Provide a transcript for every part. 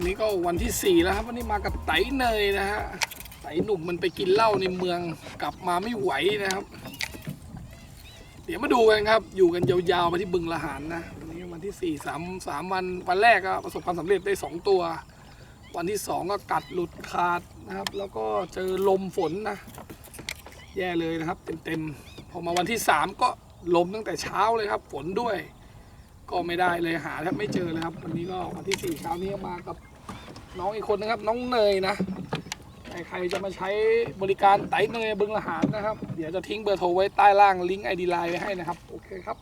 วันนี้ก็วันที่สี่แล้วครับ วันนี้มากับไตเนยนะฮะไตหนุ่มมันไปกินเหล้าในเมืองกลับมาไม่ไหวนะครับ เดี๋ยวมาดูกันครับ อยู่กันยาวๆไปที่บึงละหารนะวันนี้วันที่สี่สามสามวันวันแรกก็ประสบความสำเร็จได้สองตัว วันที่สองก็กัดหลุดขาดนะครับ แล้วก็เจอลมฝนนะ แย่เลยนะครับ เต็มๆพอมาวันที่สามก็ลมตั้งแต่เช้าเลยครับ ฝนด้วย ก็ไม่ได้เลยหาแทบไม่เจอเลยครับ วันนี้ก็วันที่สี่เช้านี้มากับน้องอีกคนนะครับ น้องเนยนะใครๆจะมาใช้บริการไต่เนยบึงละหารนะครับ เดี๋ยวจะทิ้งเบอร์โทรไว้ใต้ล่างลิงก์ไอดีไลน์ไว้ให้นะครับ โอเคครับ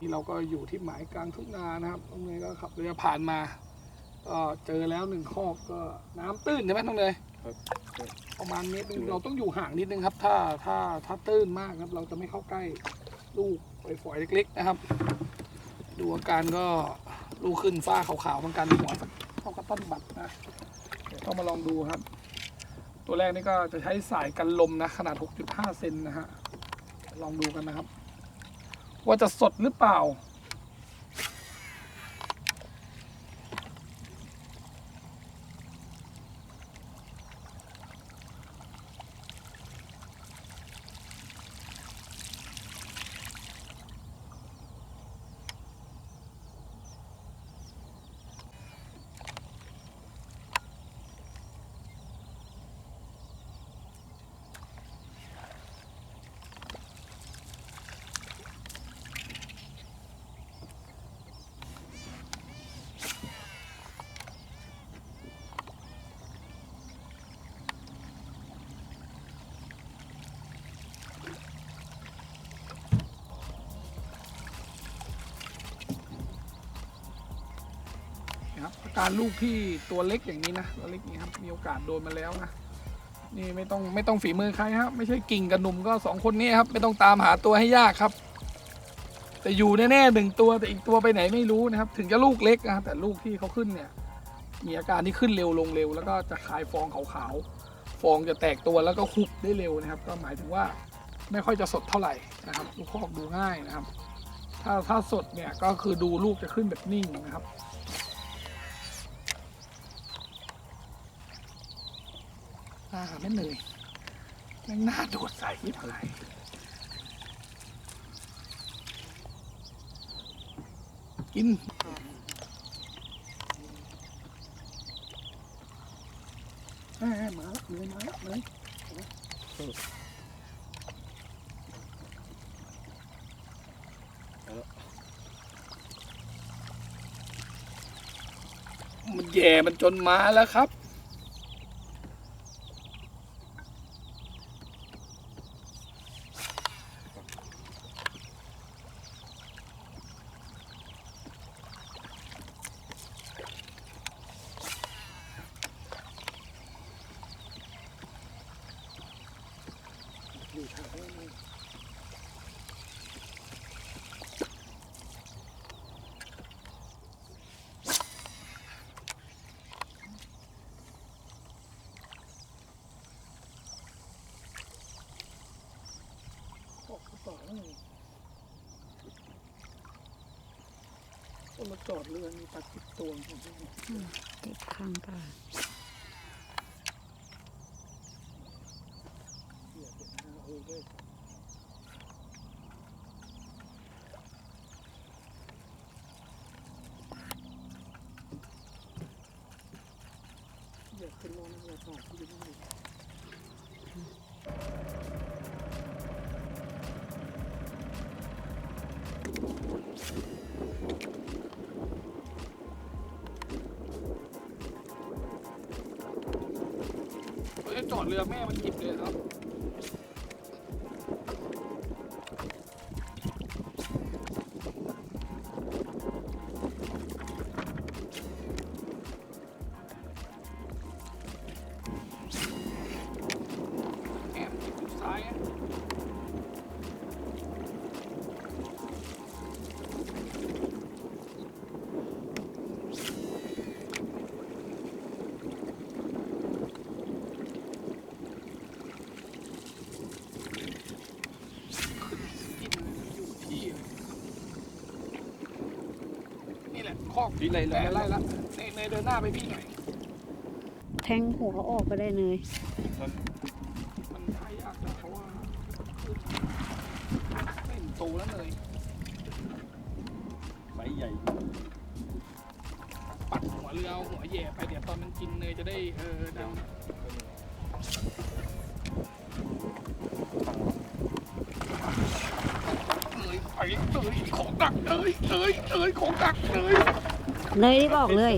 นี่เราก็อยู่ที่หมายกลางทุ่งนานะครับน้องเนยก็ขับเรือผ่านมาก็เจอแล้วหนึ่งคอกก็น้ำตื้นใช่ไหมน้องเนยประมาณเมตรหนึงเราต้องอยู่ห่างนิดนึงครับ ถ้าถ้าถ้าตื้นมากครับ เราจะไม่เข้าใกล้ลูกฝอยๆเล็ก ๆ นะครับ ดูอาการก็ลูกขึ้นฝ้าขาวๆเหมือนกันหัวเท่ากับต้นบัตรนะ เดี๋ยวต้องมาลองดูครับ ตัวแรกนี่ก็จะใช้สายกันลมนะ ขนาด 6.5 เซนนะฮะ ลองดูกันนะครับ ว่าจะสดหรือเปล่า การลูกที่ตัวเล็กอย่างนี้นะตัวเล็กนี้ครับมีโอกาสโดนมาแล้วนะนี่ไม่ต้องไม่ต้องฝีมือใครครับ ไม่ใช่กิ่งกับหนุ่มก็สองคนนี้ครับ ไม่ต้องตามหาตัวให้ยากครับ แต่อยู่แน่ๆหนึ่งตัวแต่อีกตัวไปไหนไม่รู้นะครับ ถึงจะลูกเล็กนะแต่ลูกที่เขาขึ้นเนี่ย มีอาการที่ขึ้นเร็วลงเร็ว แล้วก็จะคลายฟองขาวๆฟองจะแตกตัวแล้วก็หุบได้เร็วนะครับ ก็หมายถึงว่าไม่ค่อยจะสดเท่าไหร่นะครับลูกคอกดูง่ายนะครับ ถ้าถ้าสดเนี่ยก็คือดูลูกจะขึ้นแบบนิ่งนะครับ หน้าไม่เหนื่อยแม่งหน้าโดดใส่ที่ไหนกินเอ้ยมาล้วเหนื่อยมาล้วเหนื่อยมันแย่มันจนมาแล้วครับ ก็มาจอดเรือมีปลาติดตัวผมติดข้างกันเสียเป็นห้าโอ้ด้วยอยากเป็นลนอยากบอกที่นี่ เรือแม่มันหยิบเลยครับ อกนี่เลยเลยแต่ไล่ละเนยเนยเดินหน้าไปพี่หน่อยแทงหัวออกไปได้เลยมันได้ยากนะเพราะว่าไม่เห็นโตแล้วเลยไซส์ใหญ่ ปัดหัวเรือเอาหัวแหย่ไปเดี๋ยวตอนมันกินเนยจะได้เออเดา เนยไปเนยของดักเนยเนยเนยของดักเนยเลยรีบออกเลย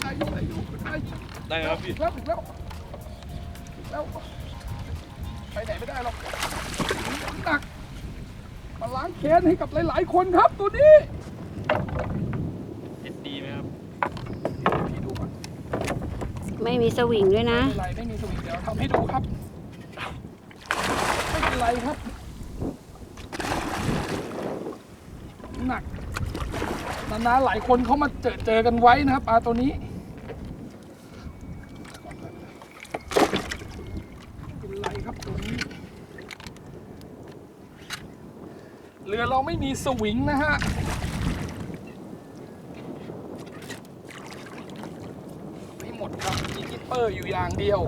ได้อยู่ได้อยู่ได้อยู่ได้ครับพี่ถึงแล้วถึงแล้วถึงแล้วไปไหนไม่ได้หรอกของดักมาล้างแค้นให้กับหลาย ๆ คนครับตัวนี้เห็นดีไหมครับ พี่ดูก่อนไม่มีสวิงด้วยนะไม่เป็นไรไม่มีสวิงเดี๋ยวทำให้ดูครับ ไม่เป็นไรครับ หนักนานๆหลายคนเขามาเจอเจอกันไว้นะครับปลาตัวนี้เป็นไรครับตัวนี้ เรือเราไม่มีสวิงนะฮะไม่หมดครับมีกิปเปอร์อยู่อย่างเดียว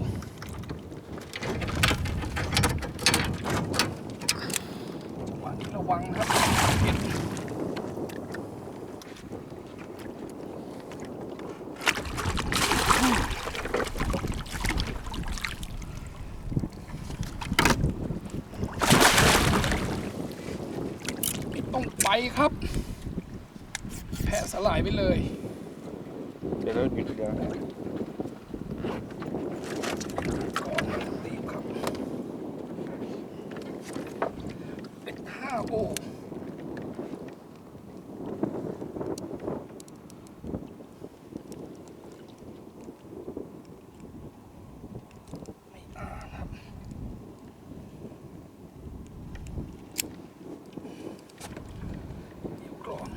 วันนี้ระวังครับไม่ต้องไปครับ แพ้สลายไปเลย เดี๋ยวเราหยุดเดี๋ยว ก่อนรีบครับเป็นห้าโอไม่อ่านครับ เดี๋ยวก่อน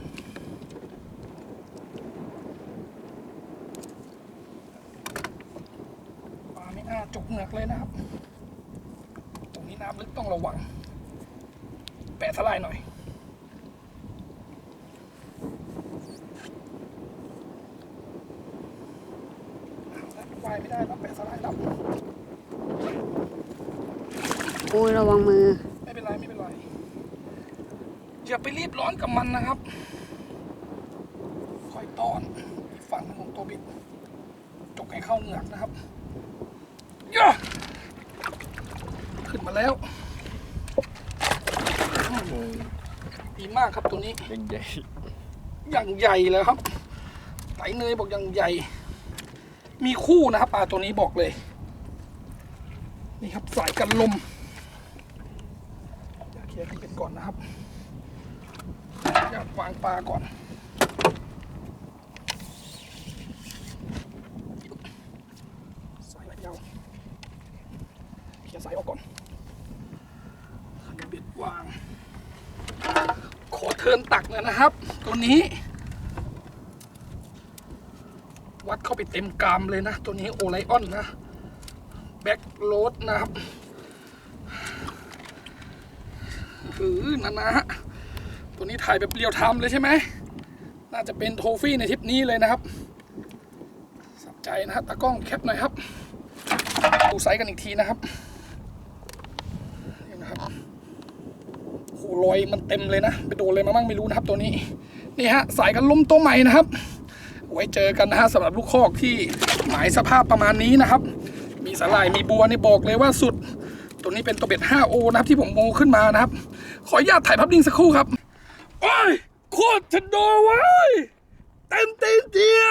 ปลา ไม่น่าจกเหงือกเลยนะครับ ตรงนี้น้ำลึกต้องระวัง แปะสลายหน่อยเอาละว่ายไม่ได้แล้วแปะสลายแล้วโอ้ยระวังมือ ไม่เป็นไร ไม่เป็นไร อย่าไปรีบร้อนกับมันนะครับ ค่อยต้อน อีกฝั่งหนึ่งของตัวบิด จกให้เข้าเหงือกนะครับย่าขึ้น มาแล้วดีมากครับตัวนี้ยังใหญ่อย่างใหญ่เลยครับไตเนยบอกอย่างใหญ่ มีคู่นะครับปลาตัวนี้บอกเลย นี่ครับสายกันลมอยากเคลียร์ที่เป็นก่อนนะครับอยากวางปลาก่อน สายระยาวเคลียร์สายออกก่อนขันเบ็ด วางขอเทินตักเลยนะครับ ตัวนี้ วัดเข้าไปเต็มกรามเลยนะ ตัวนี้โอไลออนนะ แบ็กโรดนะครับหือนะนะฮะตัวนี้ถ่ายแบบเรียวทม์เลยใช่ไหม น่าจะเป็นโทฟี่ในทริปนี้เลยนะครับสับใจนะครับตากล้องแคปหน่อยครับดูไซส์กันอีกทีนะครับนี่นะครับโอ้โห รอยมันเต็มเลยนะไปโดนเลยมาบ้างไม่รู้นะครับตัวนี้นี่ฮะสายกันล้มตัวใหม่นะครับ ไว้เจอกันนะฮะสำหรับลูกคอกที่หมายสภาพประมาณนี้นะครับ มีสาหร่ายมีบัวนี่บอกเลยว่าสุด ตัวนี้เป็นตัวเบ็ด 5O นะครับที่ผมโมขึ้นมานะครับ ขออนุญาตถ่ายภาพนิ่งสักครู่ครับโอ้ยโคตรชะโดเว้ยเต็มเต็มเดีย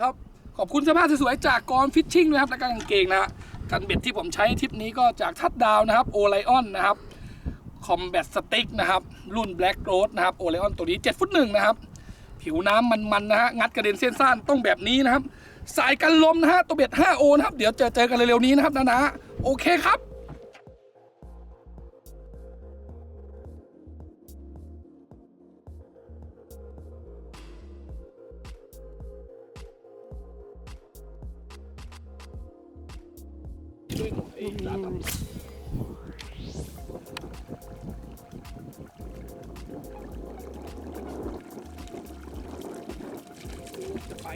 ครับขอบคุณเสื้อผ้าสวยๆจากกรฟิชชิ่งนะครับและก็กางเกงนะฮะกันเบ็ดที่ผมใช้ทริปนี้ก็จากทัดดาวนะครับโอไลออนนะครับ คอมแบทสติ๊กนะครับ รุ่น Black Road นะครับโอไลออนตัวนี้7ฟุตหนึ่งนะครับ ผิวน้ำมันๆนะฮะ งัดกระเด็นเส้นสั้นต้องแบบนี้นะครับ สายกันลมนะฮะ ตัวเบ็ด 5O นะครับ เดี๋ยวเจอเจอกันเร็วๆนี้นะครับนะนะโอเคครับช่วย ท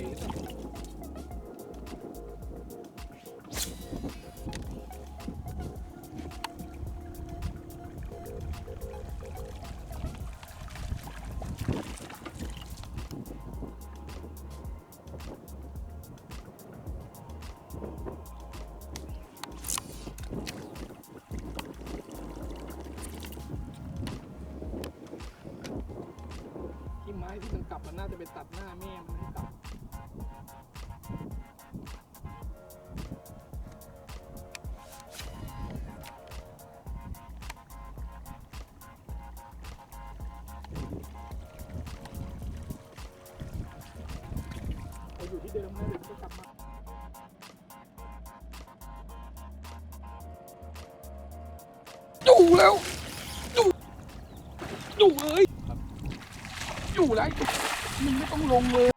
ี่ไม้ที่มันกลับมันน่าจะไปตัดหน้าแม่ อยู่ที่เดิมนะเดี๋ยจะกลับมาอยู่แล้วอยู่อยู่เลยอยู่แล้วมึงไม่ต้องลงเลย